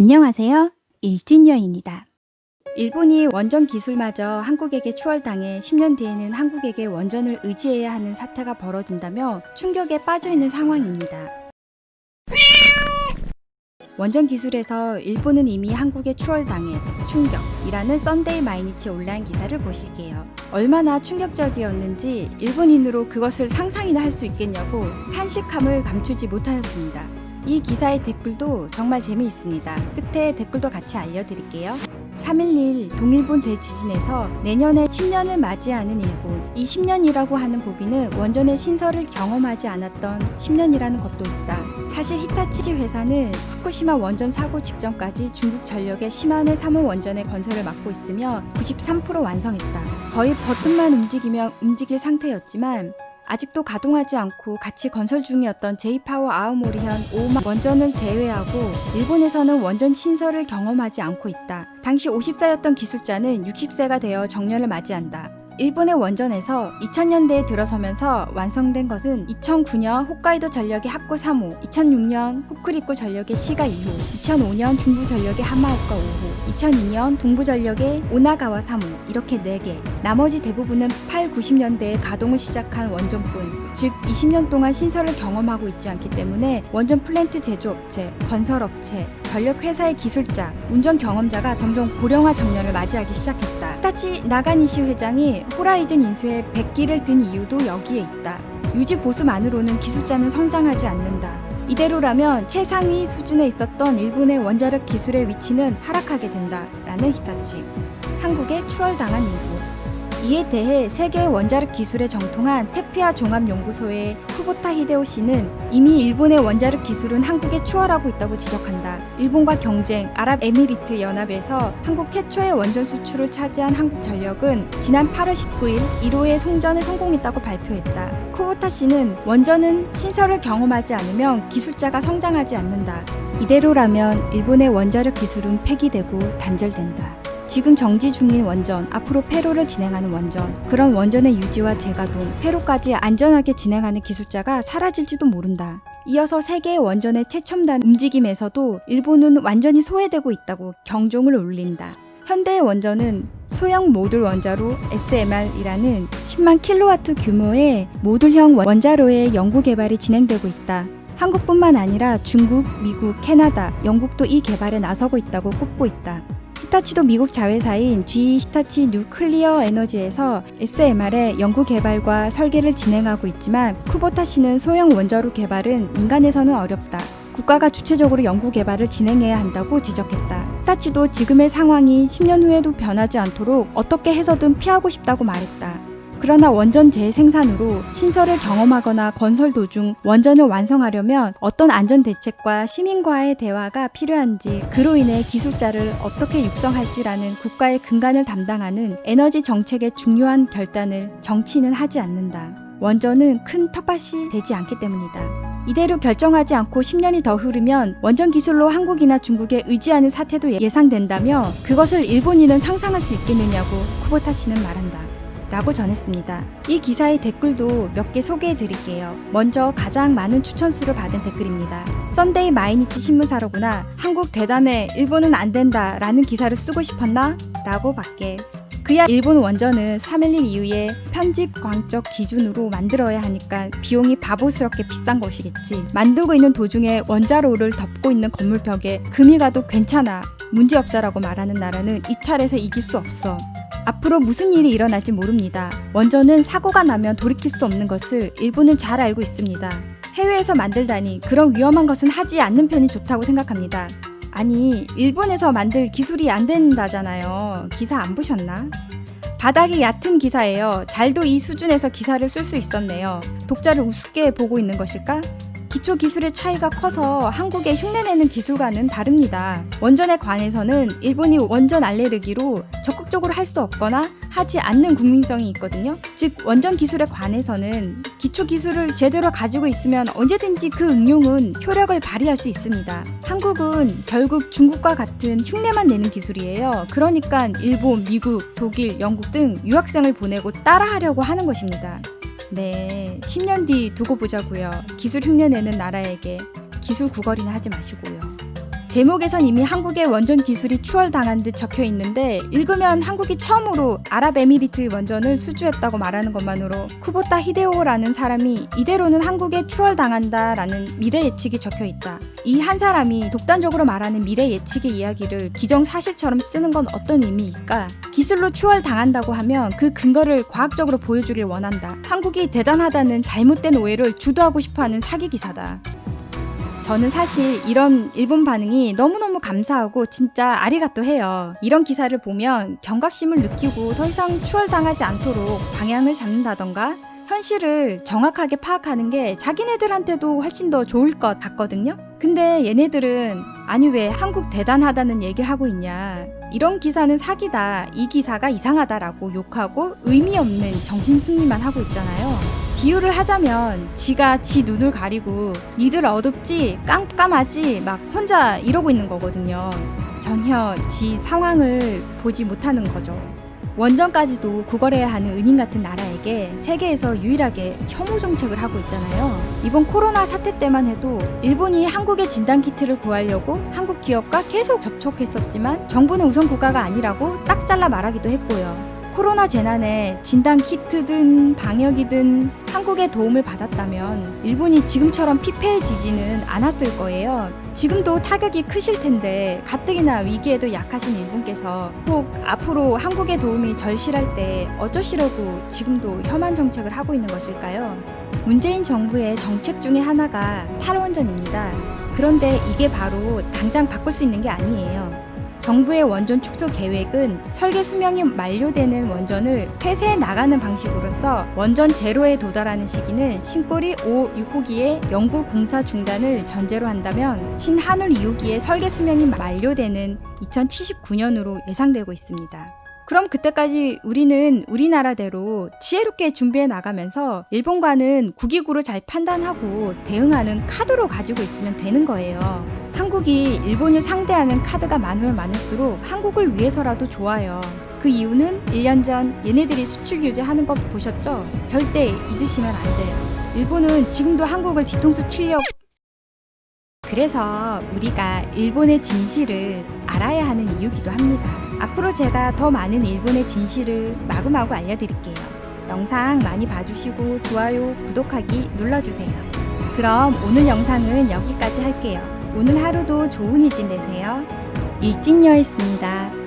안녕하세요. 일진여입니다. 일본이 원전 기술마저 한국에게 추월당해 10년 뒤에는 한국에게 원전을 의지해야 하는 사태가 벌어진다며 충격에 빠져 있는 상황입니다. 원전 기술에서 일본은 이미 한국에 추월당해 충격이라는 썬데이 마이니치 온라인 기사를 보실게요. 얼마나 충격적이었는지 일본인으로 그것을 상상이나 할 수 있겠냐고 탄식함을 감추지 못하였습니다. 이 기사의 댓글도 정말 재미있습니다. 끝에 댓글도 같이 알려드릴게요. 3.11 동일본 대지진에서 내년에 10년을 맞이하는 일본. 이 10년이라고 하는 고비는 원전의 신설을 경험하지 않았던 10년이라는 것도 있다. 사실 히타치 회사는 후쿠시마 원전 사고 직전까지 중국 전력의 시마네 3호 원전의 건설을 맡고 있으며 93% 완성했다. 거의 버튼만 움직이며 움직일 상태였지만 아직도 가동하지 않고 같이 건설 중이었던 제이파워 아오모리현 5마 원전을 제외하고 일본에서는 원전 신설을 경험하지 않고 있다. 당시 50세였던 기술자는 60세가 되어 정년을 맞이한다. 일본의 원전에서 2000년대에 들어서면서 완성된 것은 2009년 홋카이도 전력의 합구 3호, 2006년 후쿠리쿠 전력의 시가 2호, 2005년 중부 전력의 하마오카 5호, 2002년 동부 전력의 오나가와 3호 이렇게 4개. 나머지 대부분은 8, 90년대에 가동을 시작한 원전뿐, 즉 20년 동안 신설을 경험하고 있지 않기 때문에 원전 플랜트 제조업체, 건설업체, 전력 회사의 기술자, 운전 경험자가 점점 고령화 정년을 맞이하기 시작했다. 히타치 나가니시 회장이 호라이즌 인수에 100기를 든 이유도 여기에 있다. 유지 보수만으로는 기술자는 성장하지 않는다. 이대로라면 최상위 수준에 있었던 일본의 원자력 기술의 위치는 하락하게 된다. 라는 히타치. 한국에 추월당한 일본. 이에 대해 세계 원자력 기술에 정통한 테피아 종합연구소의 후보타 히데오시는 이미 일본의 원자력 기술은 한국에 추월하고 있다고 지적한다. 일본과 경쟁 아랍에미리트 연합에서 한국 최초의 원전 수출을 차지한 한국전력은 지난 8월 19일 1호의 송전에 성공했다고 발표했다. 쿠보타 씨는 원전은 신설을 경험하지 않으면 기술자가 성장하지 않는다. 이대로라면 일본의 원자력 기술은 폐기되고 단절된다. 지금 정지 중인 원전, 앞으로 폐로를 진행하는 원전, 그런 원전의 유지와 재가동, 폐로까지 안전하게 진행하는 기술자가 사라질지도 모른다. 이어서 세계의 원전의 최첨단 움직임에서도 일본은 완전히 소외되고 있다고 경종을 울린다. 현대의 원전은 소형 모듈 원자로 SMR이라는 10만 킬로와트 규모의 모듈형 원자로의 연구 개발이 진행되고 있다. 한국뿐만 아니라 중국, 미국, 캐나다, 영국도 이 개발에 나서고 있다고 꼽고 있다. 히타치도 미국 자회사인 GE 히타치 뉴클리어 에너지에서 SMR의 연구 개발과 설계를 진행하고 있지만 쿠보타 씨는 소형 원자로 개발은 민간에서는 어렵다. 국가가 주체적으로 연구 개발을 진행해야 한다고 지적했다. 히타치도 지금의 상황이 10년 후에도 변하지 않도록 어떻게 해서든 피하고 싶다고 말했다. 그러나 원전 재생산으로 신설을 경험하거나 건설 도중 원전을 완성하려면 어떤 안전 대책과 시민과의 대화가 필요한지 그로 인해 기술자를 어떻게 육성할지라는 국가의 근간을 담당하는 에너지 정책의 중요한 결단을 정치는 하지 않는다. 원전은 큰 텃밭이 되지 않기 때문이다. 이대로 결정하지 않고 10년이 더 흐르면 원전 기술로 한국이나 중국에 의지하는 사태도 예상된다며 그것을 일본인은 상상할 수 있겠느냐고 쿠보타 씨는 말한다. 라고 전했습니다. 이 기사의 댓글도 몇 개 소개해 드릴게요. 먼저 가장 많은 추천수를 받은 댓글입니다. 썬데이 마이니치 신문사로구나. 한국 대단해. 일본은 안 된다. 라는 기사를 쓰고 싶었나? 라고 받게. 그야 일본 원전은 3.11 이후에 편집 광적 기준으로 만들어야 하니까 비용이 바보스럽게 비싼 것이겠지. 만들고 있는 도중에 원자로를 덮고 있는 건물 벽에 금이 가도 괜찮아. 문제없어라고 말하는 나라는 이 차례에서 이길 수 없어. 앞으로 무슨 일이 일어날지 모릅니다. 원전은 사고가 나면 돌이킬 수 없는 것을 일본은 잘 알고 있습니다. 해외에서 만들다니 그런 위험한 것은 하지 않는 편이 좋다고 생각합니다. 아니, 일본에서 만들 기술이 안 된다잖아요. 기사 안 보셨나? 바닥이 얕은 기사예요. 잘도 이 수준에서 기사를 쓸 수 있었네요. 독자를 우습게 보고 있는 것일까? 기초 기술의 차이가 커서 한국의 흉내내는 기술과는 다릅니다. 원전에 관해서는 일본이 원전 알레르기로 적극적으로 할 수 없거나 하지 않는 국민성이 있거든요. 즉, 원전 기술에 관해서는 기초 기술을 제대로 가지고 있으면 언제든지 그 응용은 효력을 발휘할 수 있습니다. 한국은 결국 중국과 같은 흉내만 내는 기술이에요. 그러니까 일본, 미국, 독일, 영국 등 유학생을 보내고 따라하려고 하는 것입니다. 네, 10년 뒤 두고 보자고요. 기술 흉내 내는 나라에게 기술 구걸이나 하지 마시고요. 제목에선 이미 한국의 원전 기술이 추월당한 듯 적혀 있는데 읽으면 한국이 처음으로 아랍에미리트 원전을 수주했다고 말하는 것만으로 쿠보타 히데오라는 사람이 이대로는 한국에 추월당한다라는 미래 예측이 적혀 있다. 이 한 사람이 독단적으로 말하는 미래 예측의 이야기를 기정사실처럼 쓰는 건 어떤 의미일까? 기술로 추월당한다고 하면 그 근거를 과학적으로 보여주길 원한다. 한국이 대단하다는 잘못된 오해를 주도하고 싶어 하는 사기 기사다. 저는 사실 이런 일본 반응이 너무너무 감사하고 진짜 아리가또 해요. 이런 기사를 보면 경각심을 느끼고 더 이상 추월당하지 않도록 방향을 잡는다던가 현실을 정확하게 파악하는 게 자기네들한테도 훨씬 더 좋을 것 같거든요. 근데 얘네들은 아니 왜 한국 대단하다는 얘기를 하고 있냐. 이런 기사는 사기다. 이 기사가 이상하다라고 욕하고 의미 없는 정신승리만 하고 있잖아요. 비유를 하자면 지가 지 눈을 가리고 니들 어둡지 깜깜하지 막 혼자 이러고 있는 거거든요. 전혀 지 상황을 보지 못하는 거죠. 원전까지도 구걸해야 하는 은인 같은 나라에게 세계에서 유일하게 혐오 정책을 하고 있잖아요. 이번 코로나 사태 때만 해도 일본이 한국의 진단 키트를 구하려고 한국 기업과 계속 접촉했었지만 정부는 우선 국가가 아니라고 딱 잘라 말하기도 했고요. 코로나 재난에 진단 키트든 방역이든 한국의 도움을 받았다면 일본이 지금처럼 피폐해지지는 않았을 거예요. 지금도 타격이 크실 텐데 가뜩이나 위기에도 약하신 일본께서 꼭 앞으로 한국의 도움이 절실할 때 어쩌시려고 지금도 혐한 정책을 하고 있는 것일까요? 문재인 정부의 정책 중에 하나가 탈원전입니다. 그런데 이게 바로 당장 바꿀 수 있는 게 아니에요. 정부의 원전 축소 계획은 설계 수명이 만료되는 원전을 폐쇄해 나가는 방식으로서 원전 제로에 도달하는 시기는 신꼬리 5, 6호기의 연구 공사 중단을 전제로 한다면 신한울 2호기의 설계 수명이 만료되는 2079년으로 예상되고 있습니다. 그럼 그때까지 우리는 우리나라대로 지혜롭게 준비해 나가면서 일본과는 국익으로 잘 판단하고 대응하는 카드로 가지고 있으면 되는 거예요. 한국이 일본을 상대하는 카드가 많으면 많을수록 한국을 위해서라도 좋아요. 그 이유는 1년 전 얘네들이 수출 규제하는 거 보셨죠? 절대 잊으시면 안 돼요. 일본은 지금도 한국을 뒤통수 치려고 그래서 우리가 일본의 진실을 알아야 하는 이유기도 합니다. 앞으로 제가 더 많은 일본의 진실을 마구마구 알려드릴게요. 영상 많이 봐주시고 좋아요, 구독하기 눌러주세요. 그럼 오늘 영상은 여기까지 할게요. 오늘 하루도 좋은 일진 되세요. 일진녀였습니다.